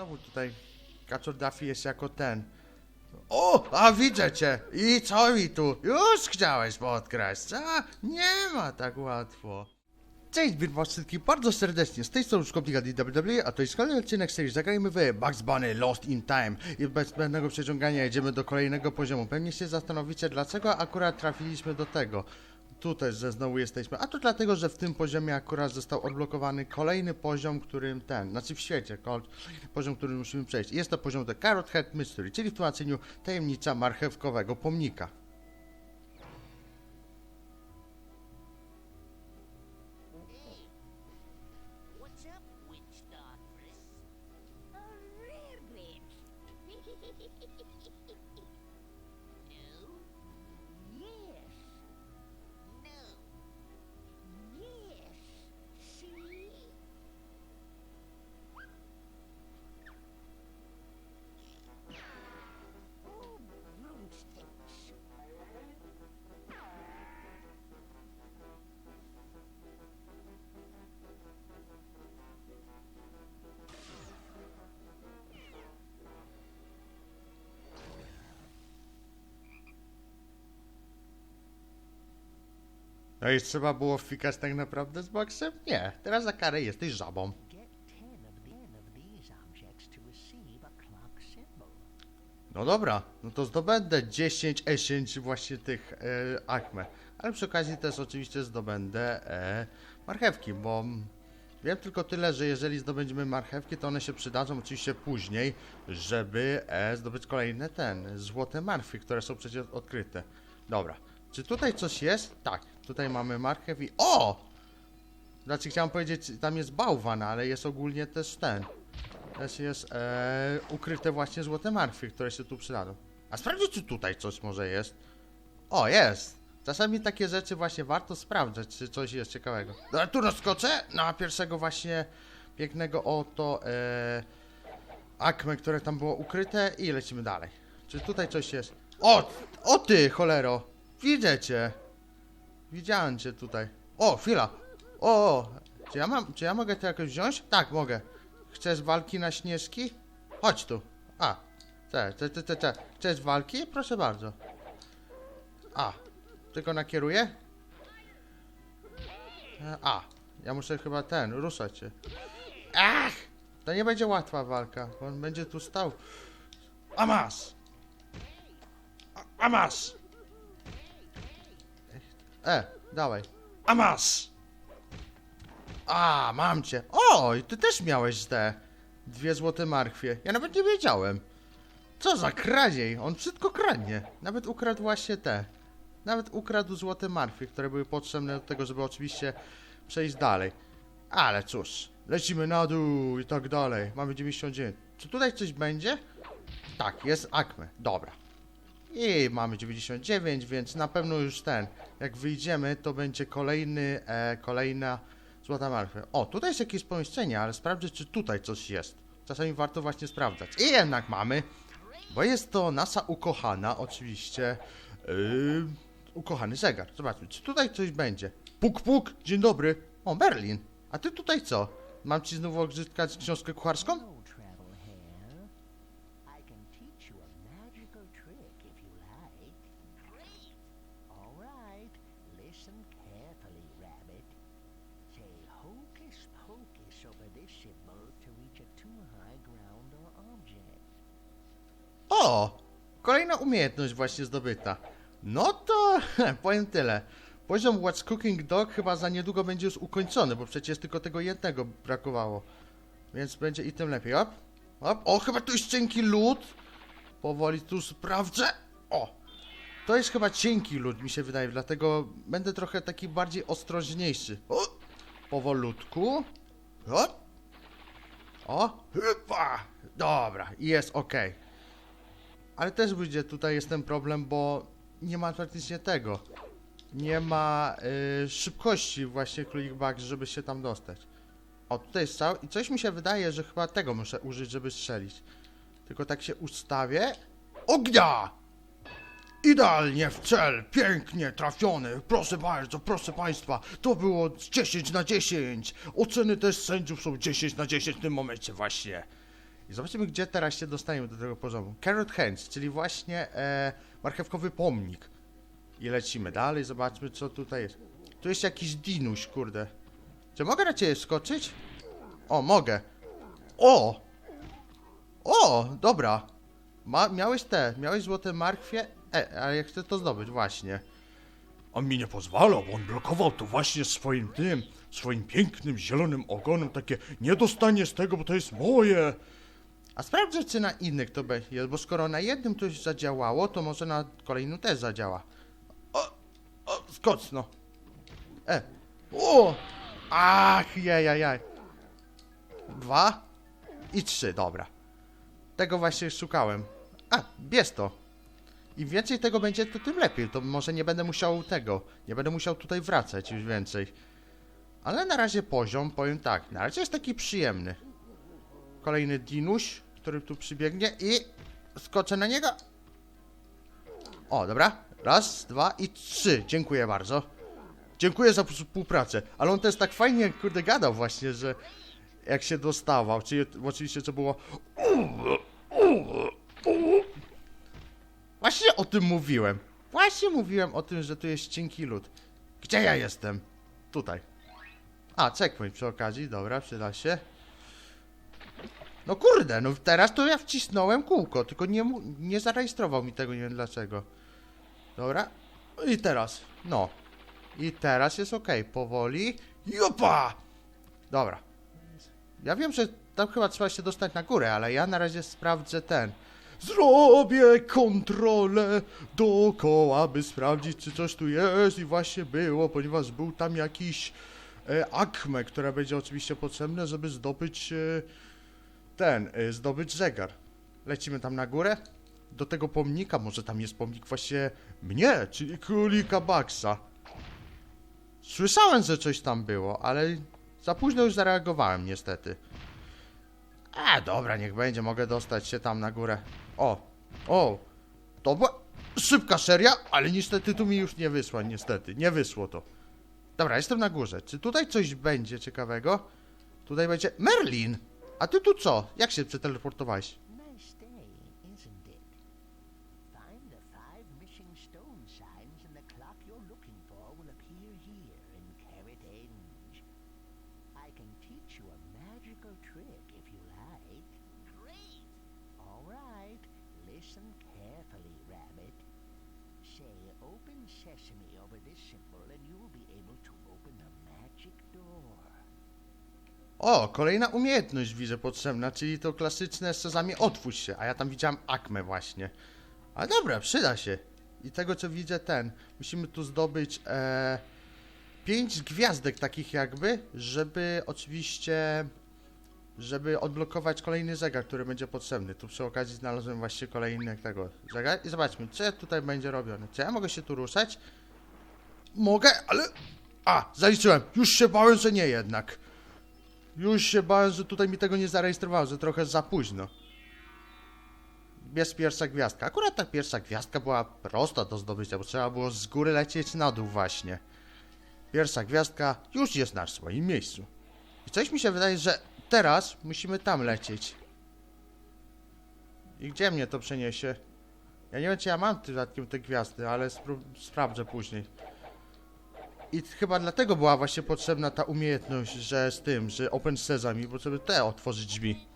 Znowu tutaj Kaczor Duffy jest jako ten. O, a widzę cię! I co mi tu? Już chciałeś podkraść, co? Nie ma tak łatwo. Cześć, wszystkich bardzo serdecznie. Z tej strony Szkopnika DWW, a to jest kolejny odcinek serii Zagrajmy w Bugs Bunny Lost in Time. I bez zbędnego przeciągania jedziemy do kolejnego poziomu. Pewnie się zastanowicie, dlaczego akurat trafiliśmy do tego. Tu też, że znowu jesteśmy. A to dlatego, że w tym poziomie akurat został odblokowany kolejny poziom, którym ten, znaczy w świecie, poziom, który musimy przejść. Jest to poziom The Carrot Head Mystery, czyli w tłumaczeniu tajemnica marchewkowego pomnika. No trzeba było fikać tak naprawdę z boksem? Nie, teraz za karę jesteś żabą. No dobra, no to zdobędę 10 10 właśnie tych e, akme. Ale przy okazji też oczywiście zdobędę e, marchewki, bo wiem tylko tyle, że jeżeli zdobędziemy marchewki, to one się przydadzą oczywiście później, żeby e, zdobyć kolejne ten, złote marfy, które są przecież odkryte. Dobra, czy tutaj coś jest? Tak, tutaj mamy marchew i... O! Znaczy chciałem powiedzieć, tam jest bałwan, ale jest ogólnie też ten. Też jest e, ukryte właśnie złote marfy, które się tu przydadzą. A sprawdźcie, czy tutaj coś może jest. O, jest! Czasami takie rzeczy właśnie warto sprawdzać, czy coś jest ciekawego. Dobra, tu rozskoczę na pierwszego właśnie pięknego oto e, które tam było ukryte i lecimy dalej. Czy tutaj coś jest? O! O ty, cholero! Widzę cię! Widziałem cię tutaj. O, chwila! O, o! Czy ja, mam, czy ja mogę to jakoś wziąć? Tak, mogę. Chcesz walki na śnieżki? Chodź tu. A, te, te, te, te, te. Chcesz walki? Proszę bardzo. A, tylko nakieruję? A, ja muszę chyba ten, ruszać się. Ach! To nie będzie łatwa walka, on będzie tu stał. A masz! E, dawaj. A masz! A, mam cię. O, i ty też miałeś te dwie złote marchwie. Ja nawet nie wiedziałem. Co za kradziej, on wszystko kradnie. Nawet ukradł właśnie te. Nawet ukradł złote marchwie, które były potrzebne do tego, żeby oczywiście przejść dalej. Ale cóż, lecimy na dół i tak dalej. Mamy 99. Czy tutaj coś będzie? Tak, jest Akme. Dobra. I mamy 99, więc na pewno już ten. Jak wyjdziemy, to będzie kolejny, e, kolejna złota marfia. O, tutaj jest jakieś pomieszczenie, ale sprawdzę, czy tutaj coś jest. Czasami warto właśnie sprawdzać. I jednak mamy, bo jest to nasza ukochana, oczywiście, yy, ukochany zegar. Zobaczmy, czy tutaj coś będzie. Puk, puk, dzień dobry. O, Berlin. A ty tutaj co? Mam ci znowu odzyskać książkę kucharską? Umiejętność właśnie zdobyta. No to powiem tyle. Poziom What's Cooking Dog chyba za niedługo będzie już ukończony, bo przecież tylko tego jednego brakowało. Więc będzie i tym lepiej. Op, op. O, chyba tu jest cienki lód. Powoli tu sprawdzę. O! To jest chyba cienki lód, mi się wydaje, dlatego będę trochę taki bardziej ostrożniejszy. O! Powolutku. O! O! Hypa! Dobra, jest ok. Ale też będzie tutaj jest ten problem, bo nie ma praktycznie tego. Nie ma y, szybkości właśnie clickback, żeby się tam dostać. O, tutaj jest strzał i coś mi się wydaje, że chyba tego muszę użyć, żeby strzelić. Tylko tak się ustawię. Ognia! Idealnie w cel, pięknie trafiony. Proszę bardzo, proszę państwa, to było 10 na 10. Oceny też sędziów są 10 na 10 w tym momencie właśnie. I zobaczymy, gdzie teraz się dostaniemy do tego poziomu. Carrot Hands, czyli właśnie e, marchewkowy pomnik. I lecimy dalej, zobaczmy, co tutaj jest. Tu jest jakiś dinuś, kurde. Czy mogę na ciebie skoczyć? O, mogę. O! O, dobra. Ma, miałeś te, miałeś złote markwie? E, ale ja chcę to zdobyć, właśnie. On mi nie pozwalał, bo on blokował to właśnie swoim tym, swoim pięknym, zielonym ogonem, takie nie dostaniesz tego, bo to jest moje. A sprawdzę, czy na innych to będzie, bo skoro na jednym to już zadziałało, to może na kolejnym też zadziała. O, o, skocz, no. E, o, ach, jajajaj. Dwa i trzy, dobra. Tego właśnie szukałem. A, bierz to. Im więcej tego będzie, to tym lepiej. To może nie będę musiał tego. Nie będę musiał tutaj wracać już więcej. Ale na razie poziom, powiem tak, na razie jest taki przyjemny. Kolejny dinuś, który tu przybiegnie i skoczę na niego. O, dobra. Raz, dwa i trzy. Dziękuję bardzo. Dziękuję za współpracę. Ale on też tak fajnie, kurde, gadał właśnie, że jak się dostawał. Czyli oczywiście to było Właśnie o tym mówiłem. Właśnie mówiłem o tym, że tu jest cienki lód. Gdzie ja jestem? Tutaj. A, checkpoint przy okazji, dobra, przyda się. No kurde, no teraz to ja wcisnąłem kółko, tylko nie, nie zarejestrował mi tego, nie wiem dlaczego. Dobra. I teraz, no. I teraz jest ok, powoli. Jopa! Dobra. Ja wiem, że tam chyba trzeba się dostać na górę, ale ja na razie sprawdzę ten. Zrobię kontrolę dookoła, by sprawdzić, czy coś tu jest i właśnie było, ponieważ był tam jakiś e, akme, które będzie oczywiście potrzebne, żeby zdobyć e, ten, e, zdobyć zegar. Lecimy tam na górę, do tego pomnika, może tam jest pomnik właśnie mnie, czyli królika Baxa. Słyszałem, że coś tam było, ale za późno już zareagowałem niestety. A, dobra, niech będzie, mogę dostać się tam na górę. O, o, to była szybka seria, ale niestety tu mi już nie wysła, niestety, nie wysło to. Dobra, jestem na górze. Czy tutaj coś będzie ciekawego? Tutaj będzie Merlin! A ty tu co? Jak się przeteleportowałeś? Nice day, isn't it? Find the five missing stone signs, and the clock you're looking for will appear here in Carrot End. I can teach you a magical trick if you like. Great! All right, listen carefully, Rabbit. Say open sesame over this symbol, and you will be able to open the magic door. O, kolejna umiejętność widzę potrzebna, czyli to klasyczne sezamie otwórz się, a ja tam widziałem akmę właśnie. Ale dobra, przyda się. I tego co widzę ten, musimy tu zdobyć e, pięć gwiazdek takich jakby, żeby oczywiście, żeby odblokować kolejny zegar, który będzie potrzebny. Tu przy okazji znalazłem właśnie kolejny tego zegar i zobaczmy, co tutaj będzie robione. Czy ja mogę się tu ruszać? Mogę, ale... A, zaliczyłem. Już się bałem, że nie jednak. Już się bałem, że tutaj mi tego nie zarejestrowało, że trochę za późno. Jest pierwsza gwiazdka. Akurat ta pierwsza gwiazdka była prosta do zdobycia, bo trzeba było z góry lecieć na dół właśnie. Pierwsza gwiazdka już jest na swoim miejscu. I coś mi się wydaje, że teraz musimy tam lecieć. I gdzie mnie to przeniesie? Ja nie wiem, czy ja mam przypadkiem te gwiazdy, ale sprawdzę później. I chyba dlatego była właśnie potrzebna ta umiejętność, że z tym, że Open Sesame, bo żeby te otworzyć drzwi.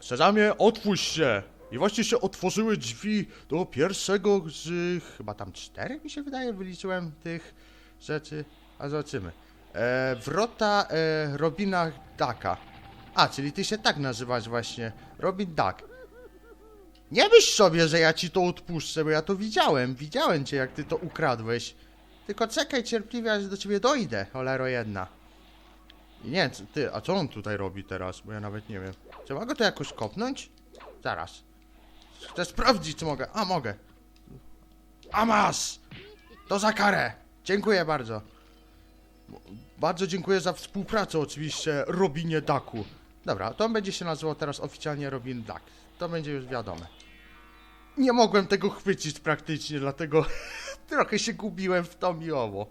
Sezamie, otwórz się! I właśnie się otworzyły drzwi do pierwszego z... chyba tam czterech mi się wydaje, wyliczyłem tych rzeczy. A zobaczymy. E, wrota e, Robina Ducka. A, czyli ty się tak nazywasz właśnie. Robin Duck. Nie myśl sobie, że ja ci to odpuszczę, bo ja to widziałem. Widziałem cię, jak ty to ukradłeś. Tylko czekaj cierpliwie, aż do ciebie dojdę, cholero jedna. I nie ty, a co on tutaj robi teraz? Bo ja nawet nie wiem. Czy mogę to jakoś kopnąć? Zaraz. Chcę sprawdzić, czy mogę. A, mogę. A masz! To za karę! Dziękuję bardzo. Bardzo dziękuję za współpracę oczywiście Robinie Ducku. Dobra, to będzie się nazywał teraz oficjalnie Robin Duck. To będzie już wiadome. Nie mogłem tego chwycić praktycznie, dlatego trochę się gubiłem w tom i owo.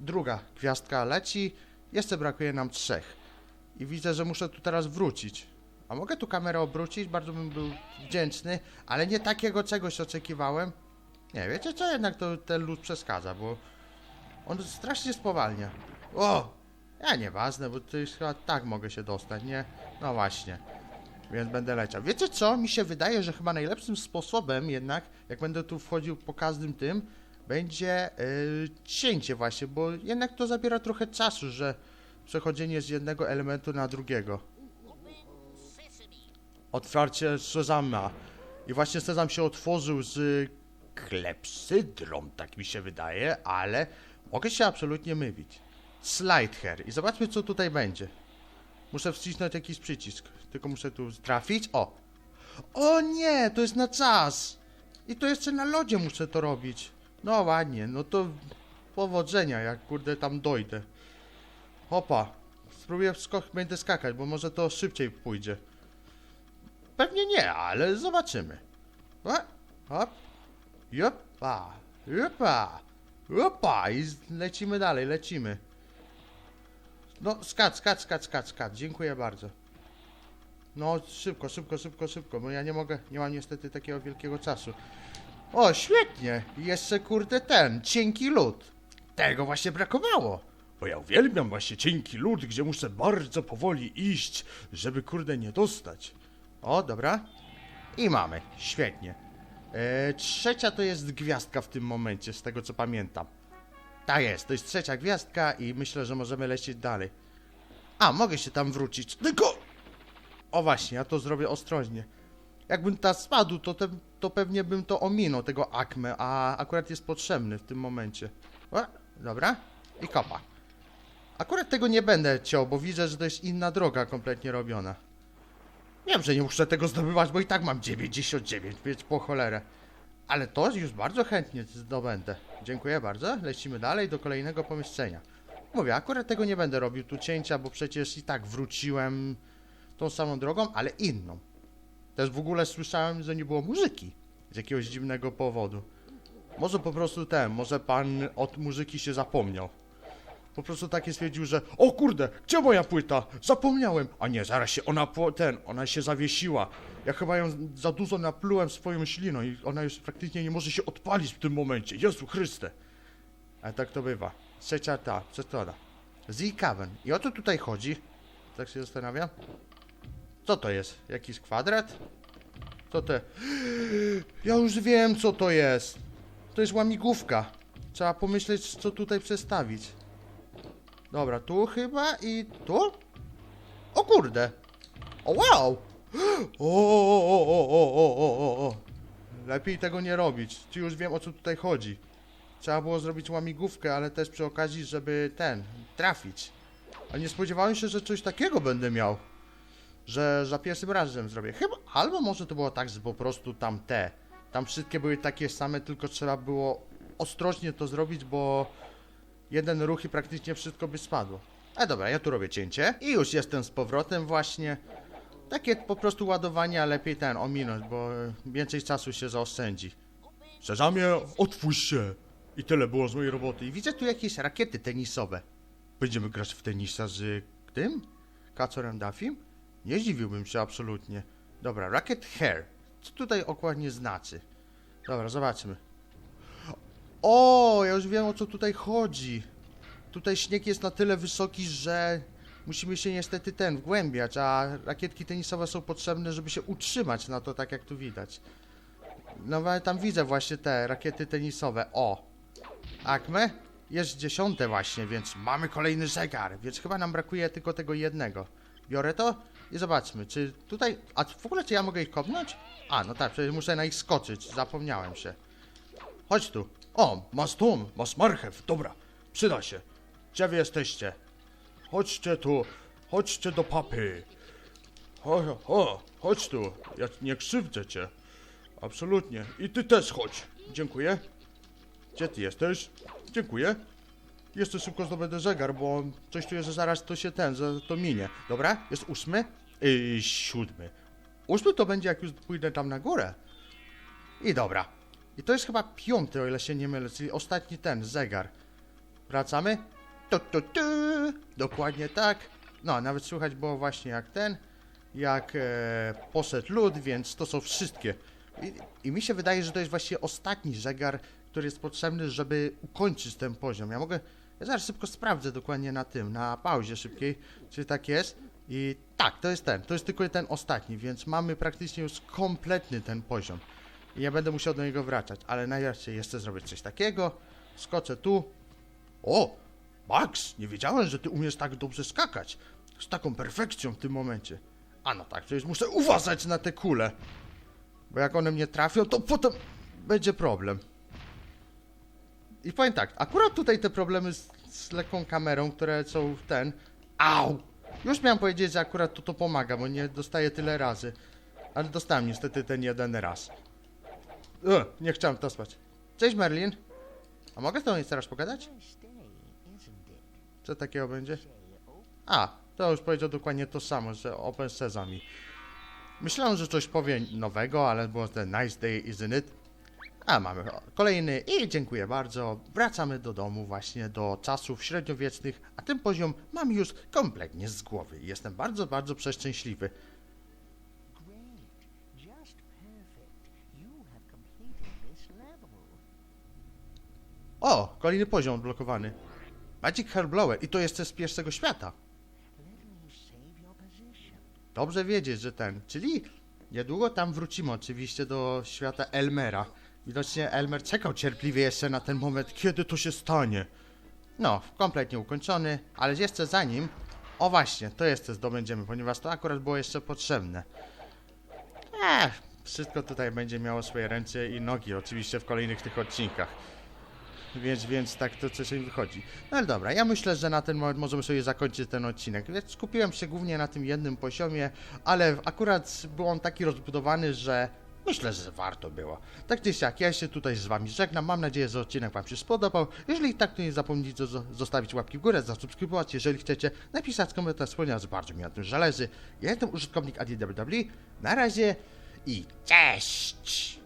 Druga gwiazdka leci. Jeszcze brakuje nam trzech. I widzę, że muszę tu teraz wrócić. A mogę tu kamerę obrócić? Bardzo bym był wdzięczny, ale nie takiego czegoś oczekiwałem. Nie, wiecie co? Jednak to ten lód przeszkadza, bo on strasznie spowalnia. O! Ja nieważne, bo to już chyba tak mogę się dostać, nie? No właśnie. Więc będę leciał. Wiecie co? Mi się wydaje, że chyba najlepszym sposobem jednak, jak będę tu wchodził po każdym tym, będzie yy, cięcie właśnie, bo jednak to zabiera trochę czasu, że przechodzenie z jednego elementu na drugiego. Otwarcie sezama. I właśnie sezam się otworzył z klepsydrą, tak mi się wydaje, ale mogę się absolutnie mylić. Slide hair. I zobaczmy, co tutaj będzie. Muszę wcisnąć jakiś przycisk. Tylko muszę tu trafić. O! O nie, to jest na czas! I to jeszcze na lodzie muszę to robić. No ładnie, no to powodzenia, jak kurde tam dojdę. Hopa. Spróbuję skok, będę skakać, bo może to szybciej pójdzie. Pewnie nie, ale zobaczymy. O, hop, jopa, jopa, jopa i lecimy dalej, lecimy. No, skacz, skacz, skacz, skacz, skacz, dziękuję bardzo. No, szybko, szybko, szybko, szybko, bo ja nie mogę, nie mam niestety takiego wielkiego czasu. O, świetnie, jeszcze kurde ten, cienki lód. Tego właśnie brakowało. Bo ja uwielbiam właśnie cienki lód, gdzie muszę bardzo powoli iść, żeby kurde nie dostać. O, dobra. I mamy. Świetnie. E, trzecia to jest gwiazdka w tym momencie, z tego co pamiętam. Tak jest, to jest trzecia gwiazdka i myślę, że możemy lecieć dalej. A, mogę się tam wrócić. Tylko... O właśnie, ja to zrobię ostrożnie. Jakbym ta spadł, to, te, to pewnie bym to ominął, tego akme, a akurat jest potrzebny w tym momencie. O, dobra. I kopa. Akurat tego nie będę ciął, bo widzę, że to jest inna droga kompletnie robiona. Wiem, że nie muszę tego zdobywać, bo i tak mam 99, więc po cholerę. Ale to już bardzo chętnie zdobędę. Dziękuję bardzo. Lecimy dalej do kolejnego pomieszczenia. Mówię, akurat tego nie będę robił tu cięcia, bo przecież i tak wróciłem tą samą drogą, ale inną. Też w ogóle słyszałem, że nie było muzyki z jakiegoś dziwnego powodu. Może po prostu ten, może pan od muzyki się zapomniał. Po prostu takie stwierdził, że o kurde, gdzie moja płyta? Zapomniałem. A nie, zaraz się ona po, ten, ona się zawiesiła. Ja chyba ją za dużo naplułem swoją śliną i ona już praktycznie nie może się odpalić w tym momencie. Jezu Chryste. Ale tak to bywa. Trzecia ta, przestrona. Z Caven. I o co tutaj chodzi? Tak się zastanawiam. Co to jest? Jakiś kwadrat? Co to? Ja już wiem, co to jest. To jest łamigłówka. Trzeba pomyśleć, co tutaj przestawić. Dobra, tu chyba i tu? O kurde. O wow. O, o, o, o, o, o, o, o. o. Lepiej tego nie robić. Ci już wiem, o co tutaj chodzi. Trzeba było zrobić łamigłówkę, ale też przy okazji, żeby ten, trafić. A nie spodziewałem się, że coś takiego będę miał. Że za pierwszym razem zrobię. Chyba, albo może to było tak, że po prostu tam te. Tam wszystkie były takie same, tylko trzeba było ostrożnie to zrobić, bo jeden ruch i praktycznie wszystko by spadło. A dobra, ja tu robię cięcie i już jestem z powrotem właśnie. Takie po prostu ładowanie, a lepiej ten ominąć, bo e, więcej czasu się zaoszczędzi. Sezamie, otwórz się! I tyle było z mojej roboty. I widzę tu jakieś rakiety tenisowe. Będziemy grać w tenisa z tym? Kacorem Duffim? Nie zdziwiłbym się absolutnie. Dobra, Racket Hair. Co tutaj dokładnie znaczy? Dobra, zobaczmy. O, ja już wiem o co tutaj chodzi. Tutaj śnieg jest na tyle wysoki, że musimy się niestety ten wgłębiać, a rakietki tenisowe są potrzebne, żeby się utrzymać na to, tak jak tu widać. No ale tam widzę właśnie te rakiety tenisowe. O! Akme? Jest dziesiąte właśnie, więc mamy kolejny zegar, więc chyba nam brakuje tylko tego jednego. Biorę to i zobaczmy, czy tutaj... A w ogóle czy ja mogę ich kopnąć? A, no tak, przecież muszę na ich skoczyć, zapomniałem się. Chodź tu. O, masz tom, masz marchew, dobra, przyda się. Gdzie wy jesteście? Chodźcie tu, chodźcie do papy. O, o, chodź tu, ja nie krzywdzę cię. Absolutnie. I ty też chodź. Dziękuję. Gdzie ty jesteś? Dziękuję. Jeszcze szybko zdobędę zegar, bo coś czuję, że zaraz to się ten, to minie. Dobra, jest ósmy? Yy, siódmy. Ósmy to będzie jak już pójdę tam na górę. I dobra. I to jest chyba piąty, o ile się nie mylę, czyli ostatni ten, zegar. Wracamy? Tu, tu, tu. Dokładnie tak. No, nawet słychać było właśnie jak ten, jak e, poszedł lód, więc to są wszystkie. I, I mi się wydaje, że to jest właśnie ostatni zegar, który jest potrzebny, żeby ukończyć ten poziom. Ja mogę, ja zaraz szybko sprawdzę dokładnie na tym, na pauzie szybkiej, czy tak jest. I tak, to jest ten, to jest tylko ten ostatni, więc mamy praktycznie już kompletny ten poziom. I ja będę musiał do niego wracać, ale najpierw jeszcze zrobię coś takiego. Skoczę tu. O! Max, nie wiedziałem, że ty umiesz tak dobrze skakać. Z taką perfekcją w tym momencie. A no tak, przecież muszę uważać na te kule. Bo jak one mnie trafią, to potem będzie problem. I powiem tak, akurat tutaj te problemy z, z lekką kamerą, które są ten... Au! Już miałem powiedzieć, że akurat to to pomaga, bo nie dostaję tyle razy. Ale dostałem niestety ten jeden raz. Nie chciałem to spać. Cześć Merlin. A mogę z tobą jeszcze raz pogadać? Co takiego będzie? A, to już powiedział dokładnie to samo, że Open Sesame. Myślałem, że coś powie nowego, ale było ten Nice Day, isn't it? A, mamy kolejny i dziękuję bardzo. Wracamy do domu właśnie do czasów średniowiecznych, a ten poziom mam już kompletnie z głowy. Jestem bardzo, bardzo przeszczęśliwy. O, kolejny poziom odblokowany. Magic Hairblower i to jeszcze z pierwszego świata. Dobrze wiedzieć, że ten, czyli niedługo tam wrócimy oczywiście do świata Elmera. Widocznie Elmer czekał cierpliwie jeszcze na ten moment, kiedy to się stanie. No, kompletnie ukończony, ale jeszcze zanim, o właśnie, to jeszcze zdobędziemy, ponieważ to akurat było jeszcze potrzebne. Ech, wszystko tutaj będzie miało swoje ręce i nogi, oczywiście w kolejnych tych odcinkach. Więc, więc tak to coś mi wychodzi. No ale dobra, ja myślę, że na ten moment możemy sobie zakończyć ten odcinek. Więc skupiłem się głównie na tym jednym poziomie, ale akurat był on taki rozbudowany, że myślę, że warto było. Tak czy siak, ja się tutaj z wami żegnam. Mam nadzieję, że odcinek wam się spodobał. Jeżeli tak, to nie zapomnijcie zo- zostawić łapki w górę, zasubskrybować, jeżeli chcecie, napisać komentarz, ponieważ bardzo mi na tym zależy. Ja jestem użytkownik ADWW. Na razie i cześć!